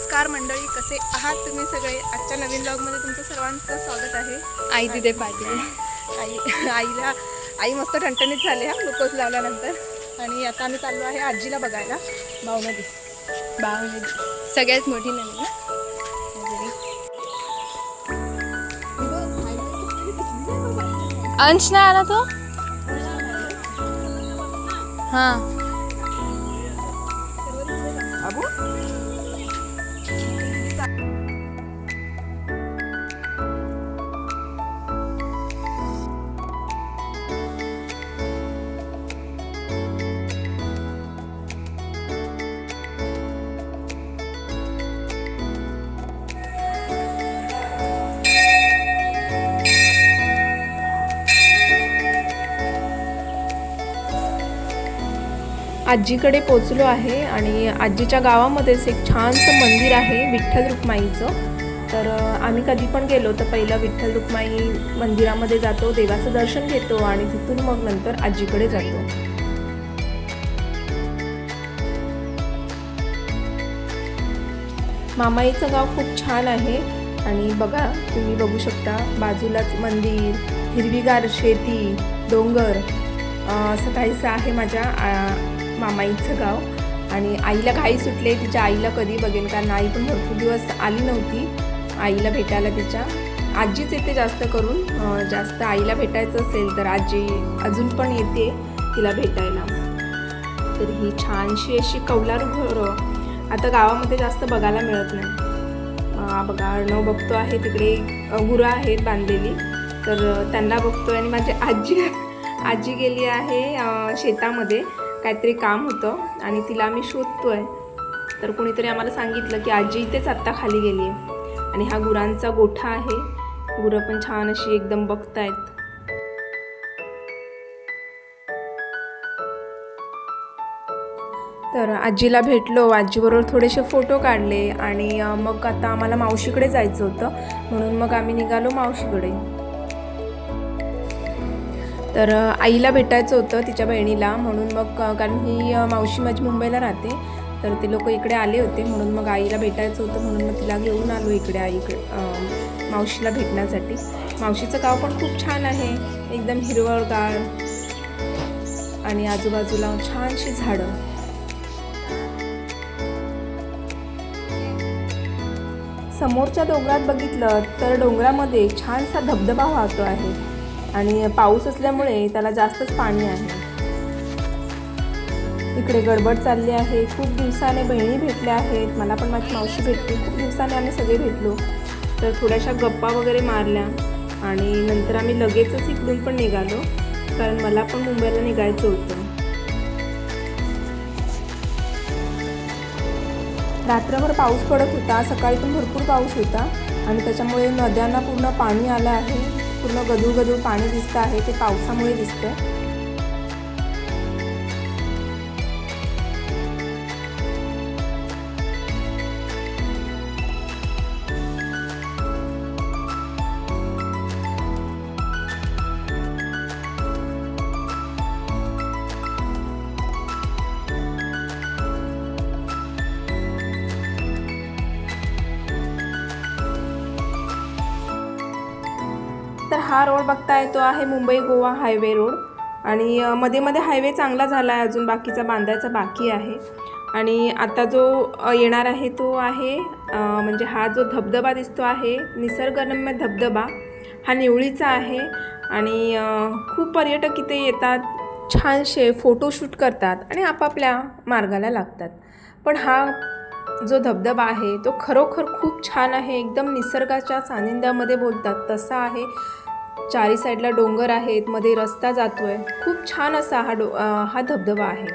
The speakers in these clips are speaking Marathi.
नमस्कार मंडळी कसे आहात तुम्ही सगळे? आजच्या नवीन ब्लॉगमध्ये तुमचं सर्वांचं स्वागत आहे. आई तिथे पाठी आई आईला आई मस्त ठणठणीत झाली हा ग्लुकोज लावल्यानंतर. आणि आता आम्ही चाललो आहे आजीला बघायला भावनदी. बावली सगळ्यात मोठी नदी अंश नाही आला तो? हा. आजीकडे पोचलो आहे आणि आजीच्या गावामध्येच एक छानसं मंदिर आहे विठ्ठल रुक्माईचं. तर आम्ही कधी पण गेलो तर पहिलं विठ्ठल रुक्माई मंदिरामध्ये जातो देवाचं दर्शन घेतो आणि तिथून मग नंतर आजीकडे जातो. मामाईचं गाव खूप छान आहे आणि बघा तुम्ही बघू शकता बाजूलाच मंदिर हिरवीगार शेती डोंगर असं काहीसं आहे माझ्या मामाईचं गाव. आणि आईला घाई सुटले तिच्या आईला कधी बघेन कारण आई पण भरपूर दिवस आली नव्हती. आईला भेटायला तिच्या आजीच येते जास्त करून. जास्त आईला भेटायचं असेल तर आजी अजून पण येते तिला भेटायला. तर ही छानशी अशी कौलारू घरं. आता गावामध्ये जास्त बघायला मिळत नाही. बघा अर्णव बघतो आहे तिकडे गुरं आहेत बांधलेली. तर त्यांना बघतो आणि माझी आजी आजी गेली आहे शेतामध्ये. काहीतरी काम होतं आणि तिला आम्ही शोधतो आहे तर कोणीतरी आम्हाला सांगितलं की आजी इथेच आत्ता खाली गेली आहे. आणि हा गुरांचा गोठा आहे. गुरं पण छान अशी एकदम बघतायत. तर आजीला भेटलो. आजीबरोबर थोडेसे फोटो काढले आणि मग आता आम्हाला मावशीकडे जायचं होतं. म्हणून मग आम्ही निघालो मावशीकडे. तर आईला भेटायचं होतं तिच्या बहिणीला म्हणून मग कारण ही मावशी माझी मुंबईला राहते तर ते लोक इकडे आले होते म्हणून मग आईला भेटायचं होतं म्हणून मग तिला घेऊन आलो इकडे आईकडे मावशीला भेटण्यासाठी. मावशीचं गाव पण खूप छान आहे एकदम हिरवळगार आणि आजूबाजूला छानशी झाडं. समोरच्या डोंगरात बघितलं तर डोंगरामध्ये छानसा धबधबा वाहतो आहे. आणि पाऊस असल्यामुळे त्याला जास्तच पाणी आहे. इकडे गडबड चालली आहे. खूप दिवसाने बहिणी भेटल्या आहेत. मला पण माझी मावशी भेटली. खूप दिवसाने आम्ही सगळे भेटलो. तर थोड्याशा गप्पा वगैरे मारल्या आणि नंतर आम्ही लगेचच इकडून पण निघालो. कारण मला पण मुंबईला निघायचं होतं. रात्रभर पाऊस पडत होता. सकाळी पण भरपूर पाऊस होता. आणि त्याच्यामुळे नद्यांना पूर्ण पाणी आलं आहे. पूर्ण गदूळ गदूळ पाणी दिसतं आहे ते पावसामुळे दिसतं तर हा रोड बघताय तो आहे मुंबई गोवा हायवे रोड. आणि मध्ये मध्ये हायवे चांगला झाला आहे अजून बाकीचा बांधायचा बाकी आहे. आणि आता जो येणार आहे तो आहे म्हणजे हा जो धबधबा दिसतो आहे निसर्गरम्य धबधबा हा निवळीचा आहे. आणि खूप पर्यटक इथे येतात छानसे फोटोशूट करतात आणि आपापल्या मार्गाला लागतात. पण हा जो धबधबा आहे तो खरोखर खूप छान आहे. एकदम निसर्गाच्या सानिध्यामध्ये बोलतात तसा आहे. चारी साईडला डोंगर आहेत मध्ये रस्ता जातोय. खूप छान असा हा डो हा धबधबा आहे.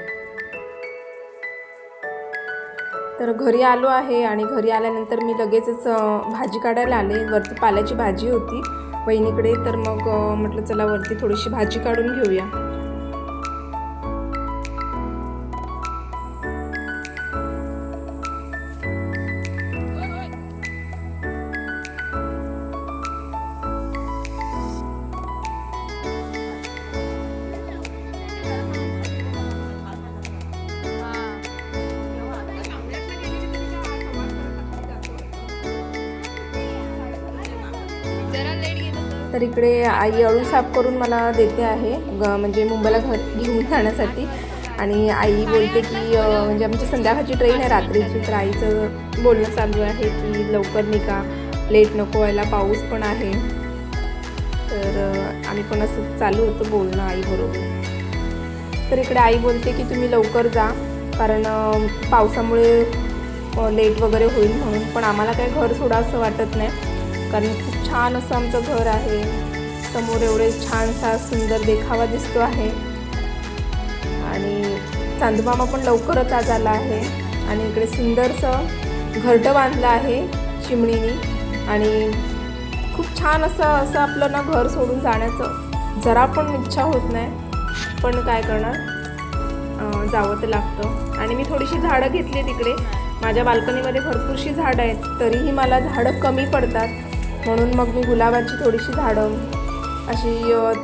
तर घरी आलो आहे आणि घरी आल्यानंतर मी लगेचच भाजी काढायला आले. वरती पाल्याची भाजी होती वहिनीकडे. तर मग म्हटलं चला वरती थोडीशी भाजी काढून घेऊया. तर इकडे आई अळू साफ करून मला देते आहे ग म्हणजे मुंबईला घर घेऊन जाण्यासाठी. आणि आई बोलते की म्हणजे आमची संध्याकाळची ट्रेन आहे रात्रीची तर आईचं बोलणं चालू आहे की लवकर निघा लेट नको व्हायला पाऊस पण आहे. तर आम्ही पण असं चालू होतं बोलणं आईबरोबर तर इकडे आई बोलते की तुम्ही लवकर जा कारण पावसामुळे लेट वगैरे होईल म्हणून पण आम्हाला काय घर सोडा असं वाटत नाही. कारण खूप छान असं आमचं घर आहे. समोर एवढे छानसा सुंदर देखावा दिसतो आहे. आणि चांदमामा पण लवकरच आज आला आहे. आणि इकडे सुंदरसं घरटं बांधलं आहे चिमणीनी. आणि खूप छान असं असं आपलं ना घर सोडून जाण्याचं जरा पण इच्छा होत नाही. पण काय करणार? जावं तर लागतं. आणि मी थोडीशी झाडं घेतली तिकडे. माझ्या बाल्कनीमध्ये भरपूरशी झाडं आहेत. तरीही मला झाडं कमी पडतात. म्हणून मग मी गुलाबाची थोडीशी झाडं अशी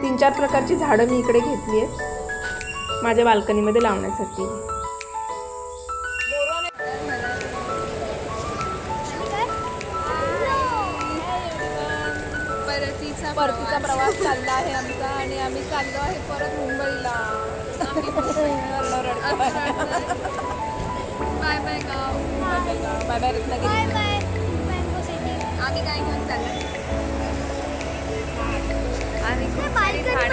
तीन चार प्रकारची झाडं मी इकडे घेतली आहेत. माझ्या बाल्कनीमध्ये लावण्यासाठी. परतीचा परतीचा प्रवास चालला आहे आमचा आणि आम्ही चाललो आहे परत मुंबईला. बाय बाय गाव. Bye bye Ratnagiri. आम्ही काय घेऊन चाललो? आणि झाडं.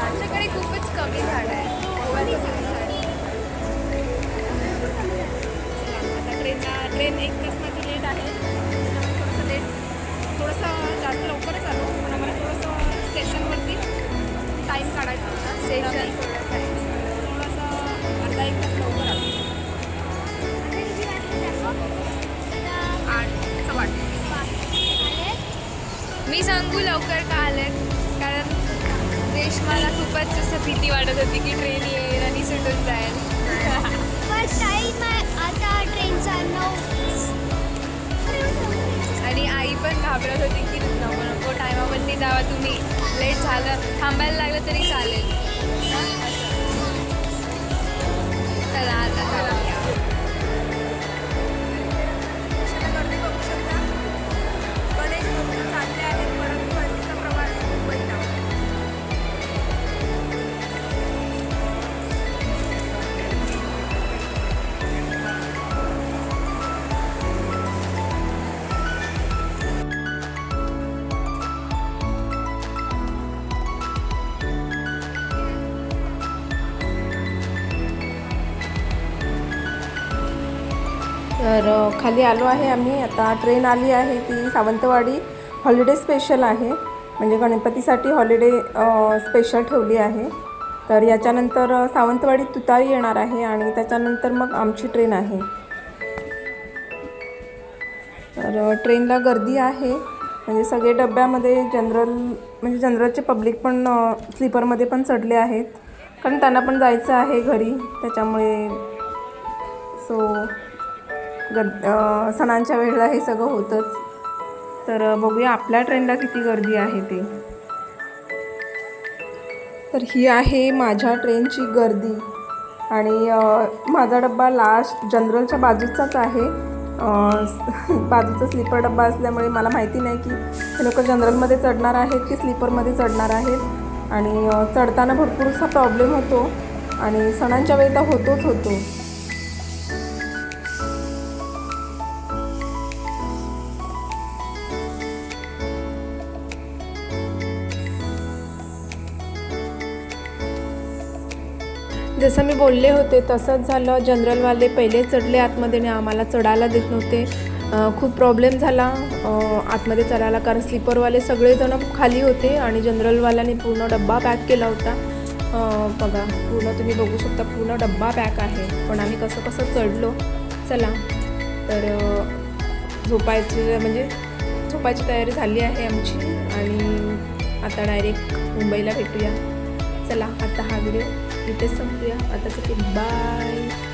आमच्याकडे खूपच कमी झाड आहे लवकर का आले कारण रेशमाला खूपच असं भीती वाटत होती की ट्रेन येईल आणि सुटून जाईल. आता ट्रेनचा नऊ आणि आई पण घाबरत होती की नको नको टायमावरती जावा तुम्ही. लेट झालं. थांबायला लागलं तरी चालेल. चला आता तर खाली आलो आहे आम्ही. आता ट्रेन आली आहे ती सावंतवाडी. हॉलिडे स्पेशल आहे. म्हणजे गणपतीसाठी हॉलिडे स्पेशल ठेवली आहे. तर याच्यानंतर सावंतवाडी तुतारी येणार आहे आणि त्याच्यानंतर मग आमची ट्रेन आहे. तर ट्रेनला गर्दी आहे. म्हणजे सगळे डब्यामध्ये जनरल म्हणजे जनरलचे पब्लिक पण स्लीपरमध्ये पण चढले आहेत. कारण त्यांना पण जायचं आहे घरी. त्याच्यामुळे सो ग सणांच्या वेळेला हे सगळं होतंच. तर बघूया आपल्या ट्रेनला किती गर्दी आहे ते. तर ही आहे माझ्या ट्रेनची गर्दी. आणि माझा डब्बा लास्ट जनरलच्या बाजूचाच आहे. बाजूचा स्लीपर डब्बा असल्यामुळे मला माहिती नाही की हे लोक जनरलमध्ये चढणार आहेत की स्लीपरमध्ये चढणार आहेत. आणि चढताना भरपूरसा प्रॉब्लेम होतो. आणि सणांच्या वेळेला होतोच होतो. जसं मी बोलले होते तसंच झालं. जनरलवाले पहिले चढले आतमध्ये आणि आम्हाला चढायला देत नव्हते. खूप प्रॉब्लेम झाला. आतमध्ये चढायला कारण स्लीपरवाले सगळेजण खाली होते आणि जनरलवाल्याने पूर्ण डब्बा पॅक केला होता. बघा पूर्ण तुम्ही बघू शकता पूर्ण डब्बा पॅक आहे. पण आम्ही कसं कसं चढलो. चला तर अं, झोपायची म्हणजे झोपायची तयारी झाली आहे आमची. आणि आता डायरेक्ट मुंबईला भेटूया. चला आता हा व्हिडिओ इथेच संपूया. आतासाठी बाय